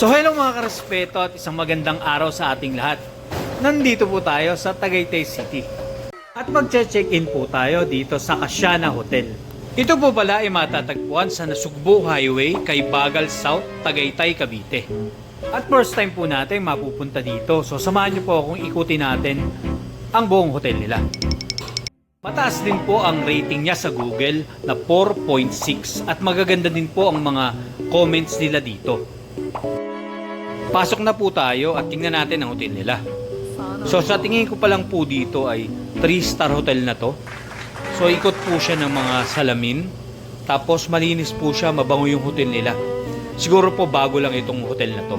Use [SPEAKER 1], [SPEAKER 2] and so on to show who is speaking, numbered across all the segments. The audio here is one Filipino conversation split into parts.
[SPEAKER 1] So hello mga karespeto at isang magandang araw sa ating lahat. Nandito po tayo sa Tagaytay City. At magche-check-in po tayo dito sa Kasyana Hotel. Ito po pala ay matatagpuan sa Nasugbo Highway kay Bagal South, Tagaytay, Cavite. At first time po natin mapupunta dito. So samahan niyo po akong ikutin natin ang buong hotel nila. Mataas din po ang rating niya sa Google na 4.6 at magaganda din po ang mga comments nila dito. Pasok na po tayo at tingnan natin ang hotel nila. So sa tingin ko pa lang po dito ay 3-star hotel na to. So ikot po siya ng mga salamin. Tapos malinis po siya, mabango yung hotel nila. Siguro po bago lang itong hotel na to.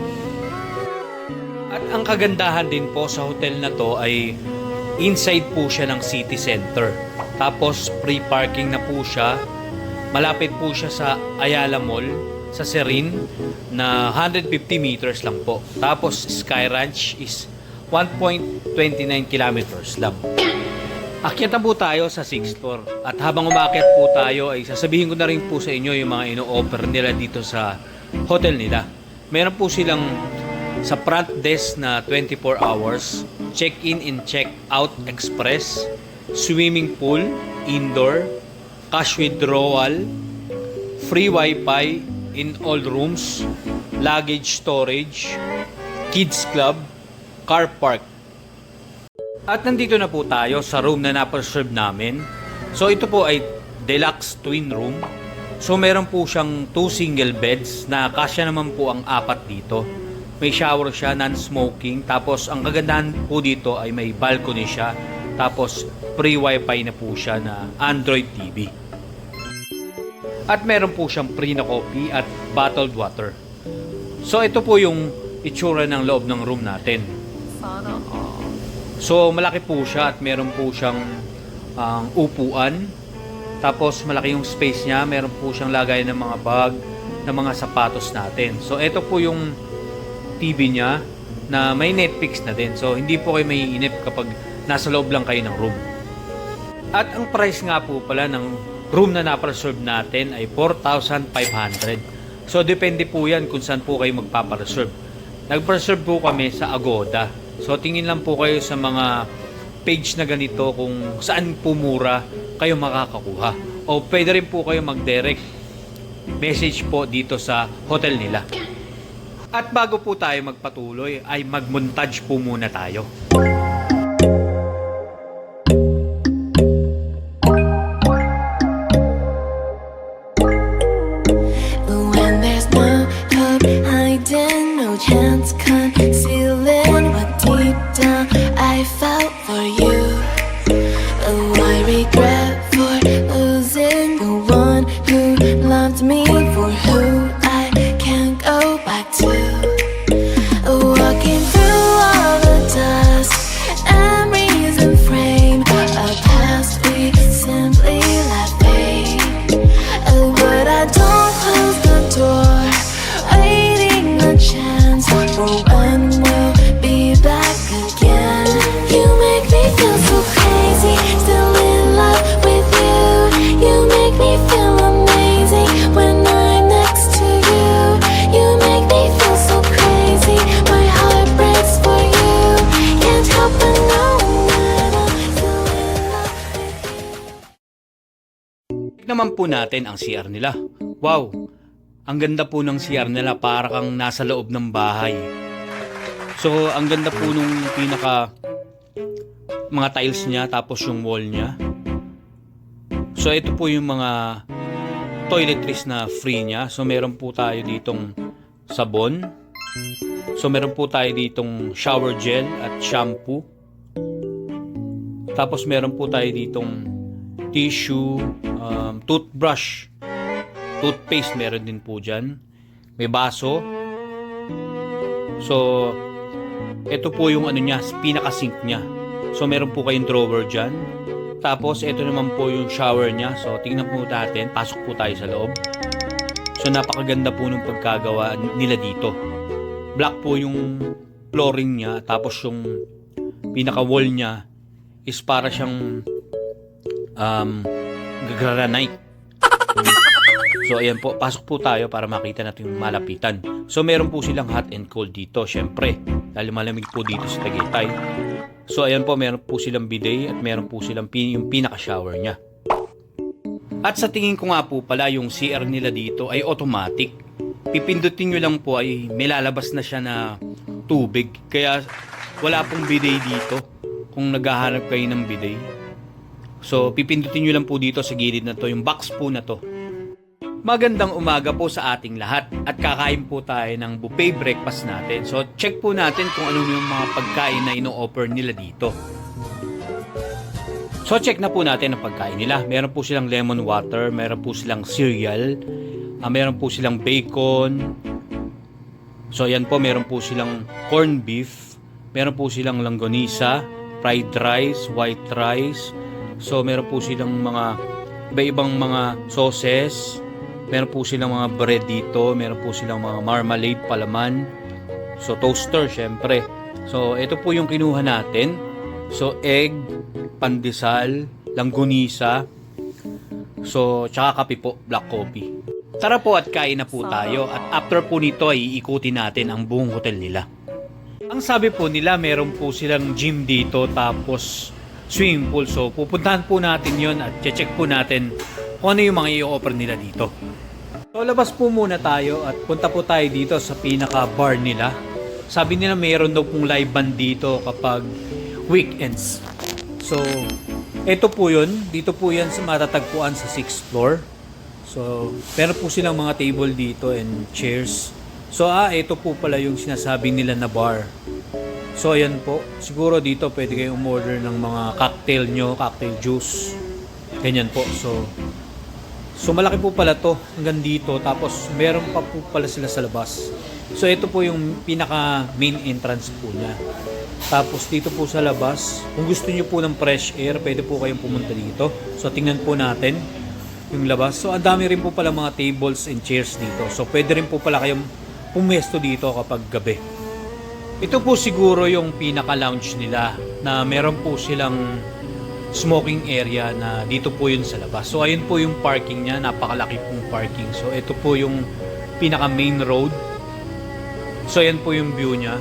[SPEAKER 1] At ang kagandahan din po sa hotel na to ay inside po siya ng city center. Tapos free parking na po siya. Malapit po siya sa Ayala Mall sa Serin na 150 meters lang po. Tapos Sky Ranch is 1.29 kilometers lang. Akyat po tayo sa 6th floor. At habang umakyat po tayo ay sasabihin ko na rin po sa inyo yung mga ino-offer nila dito sa hotel nila. Meron po silang sa front desk na 24 hours, check-in and check-out express, swimming pool, indoor, cash withdrawal, free wifi in all rooms, luggage storage, kids club, car park. At nandito na po tayo sa room na napreserve namin. So ito po ay deluxe twin room. So meron po siyang two single beds na kasya naman po ang apat dito. May shower siya, non-smoking. Tapos ang kagandahan po dito ay may balcony siya. Tapos free wifi na po siya na Android TV. At meron po siyang free na coffee at bottled water. So ito po yung itsura ng loob ng room natin. So malaki po siya at meron po siyang ang upuan. Tapos malaki yung space niya, meron po siyang lagay ng mga bag, ng mga sapatos natin. So ito po yung TV niya na may Netflix na din. So hindi po kayo maiinip kapag nasa loob lang kayo ng room. At ang price nga po pala ng room na na-preserve natin ay 4,500. So depende po yan kung saan po kayo magpapareserve. Nag-preserve po kami sa Agoda. So tingin lang po kayo sa mga page na ganito kung saan po mura kayo makakakuha. O pwede rin po kayo mag-direct message po dito sa hotel nila. At bago po tayo magpatuloy ay mag-montage po muna tayo. Po natin ang CR nila. Wow! Ang ganda po ng CR nila para kang nasa loob ng bahay. So, ang ganda po nung pinaka mga tiles niya tapos yung wall niya. So, ito po yung mga toiletries na free niya. So, meron po tayo ditong sabon. So, meron po tayo ditong shower gel at shampoo. Tapos, meron po tayo ditong tissue, um, toothbrush, toothpaste meron din po dyan. May baso. So, ito po yung ano niya, pinaka-sink niya. So, meron po kayong drawer dyan. Tapos, ito naman po yung shower niya. So, tingnan po natin. Pasok po tayo sa loob. So, napakaganda po nung pagkagawa nila dito. Black po yung flooring niya. Tapos, yung pinaka-wall niya is para siyang um, granite. So ayan po, pasok po tayo para makita natin yung malapitan. So meron po silang hot and cold dito, syempre. Dahil malamig po dito sa Tagaytay. So ayan po, meron po silang bidet at meron po silang pin, yung pinaka-shower niya. At sa tingin ko nga po pala yung CR nila dito ay automatic. Pipindutin nyo lang po ay may lalabas na siya na tubig. Kaya wala pong bidet dito kung naghahanap kayo ng bidet. So pipindutin nyo lang po dito sa gilid na to, yung box po na to. Magandang umaga po sa ating lahat at kakain po tayo ng buffet breakfast natin. So check po natin kung ano yung mga pagkain na ino-offer nila dito. So check na po natin ang pagkain nila. Meron po silang lemon water, meron po silang cereal, ah, meron po silang bacon. So yan po, meron po silang corned beef, meron po silang langgonisa, fried rice, white rice. So meron po silang mga iba-ibang mga sauces, meron po silang mga bread dito, meron po silang mga marmalade, palaman. So toaster syempre. So ito po yung kinuha natin. So egg, pandesal, langgunisa, so tsaka kape po, black coffee. Tara po at kain na po tayo at after po nito ay iikutin natin ang buong hotel nila. Ang sabi po nila meron po silang gym dito tapos swimming pool so pupuntahan po natin yon at check po natin kung ano yung mga i-offer nila dito. So labas po muna tayo at punta po tayo dito sa pinaka bar nila. Sabi nila mayroon daw pong live band dito kapag weekends. So, ito po yun. Dito po yan sa matatagpuan sa 6th floor. So, meron po silang mga table dito and chairs. So, ah, ito po pala yung sinasabi nila na bar. So, ayan po. Siguro dito pwede kayong umorder ng mga cocktail nyo, cocktail juice. Ganyan po. So, So malaki po pala to hanggang dito tapos meron pa po pala sila sa labas. So ito po yung pinaka main entrance po niya. Tapos dito po sa labas, kung gusto niyo po ng fresh air, pwede po kayong pumunta dito. So tingnan po natin yung labas. So ang dami rin po pala mga tables and chairs dito. So pwede rin po pala kayong pumesto dito kapag gabi. Ito po siguro yung pinaka lounge nila na meron po silang smoking area na dito po yun sa labas. So ayun po yung parking niya, napakalaki pong parking. So ito po yung pinaka main road. So ayan po yung view niya.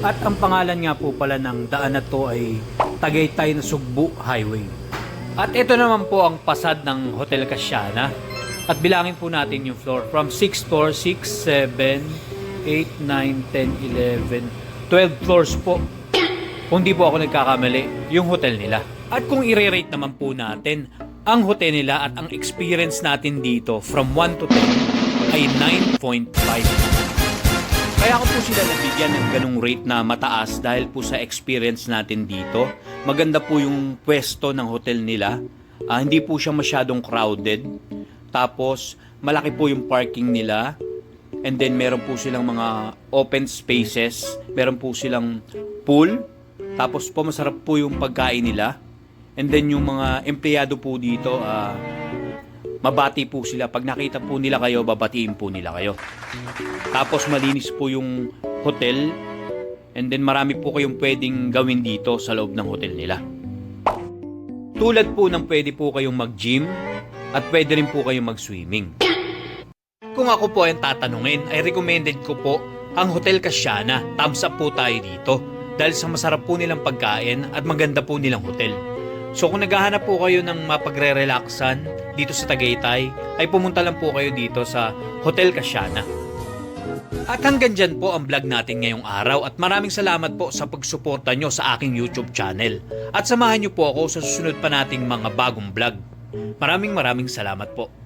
[SPEAKER 1] At ang pangalan nga po pala ng daan na to ay Tagaytay na Sugbu Highway. At ito naman po ang pasad ng Hotel Casyana. At bilangin po natin yung floor from 6 floor, 6, 7, 8, 9, 10, 11, 12 floors po kung di po ako nagkakamali, yung hotel nila. At kung i-rate naman po natin, ang hotel nila at ang experience natin dito from 1 to 10 ay 9.5. Kaya ako po sila nabigyan ng ganung rate na mataas dahil po sa experience natin dito. Maganda po yung pwesto ng hotel nila. Ah, hindi po siya masyadong crowded. Tapos, malaki po yung parking nila. And then, meron po silang mga open spaces. Meron po silang pool. Tapos po masarap po yung pagkain nila. And then yung mga empleyado po dito, ah, mabati po sila. Pag nakita po nila kayo, babatiin po nila kayo. Tapos malinis po yung hotel. And then marami po kayong pwedeng gawin dito sa loob ng hotel nila. Tulad po ng pwede po kayong mag-gym at pwede rin po kayong mag-swimming. Kung ako po ay tatanungin, ay recommended ko po ang Hotel Casyana. Thumbs up po tayo dito dahil sa masarap po nilang pagkain at maganda po nilang hotel. So kung naghahanap po kayo ng mapagre-relaxan dito sa Tagaytay, ay pumunta lang po kayo dito sa Hotel Casyana. At hanggang dyan po ang vlog natin ngayong araw at maraming salamat po sa pagsuporta nyo sa aking YouTube channel. At samahan nyo po ako sa susunod pa nating mga bagong vlog. Maraming maraming salamat po.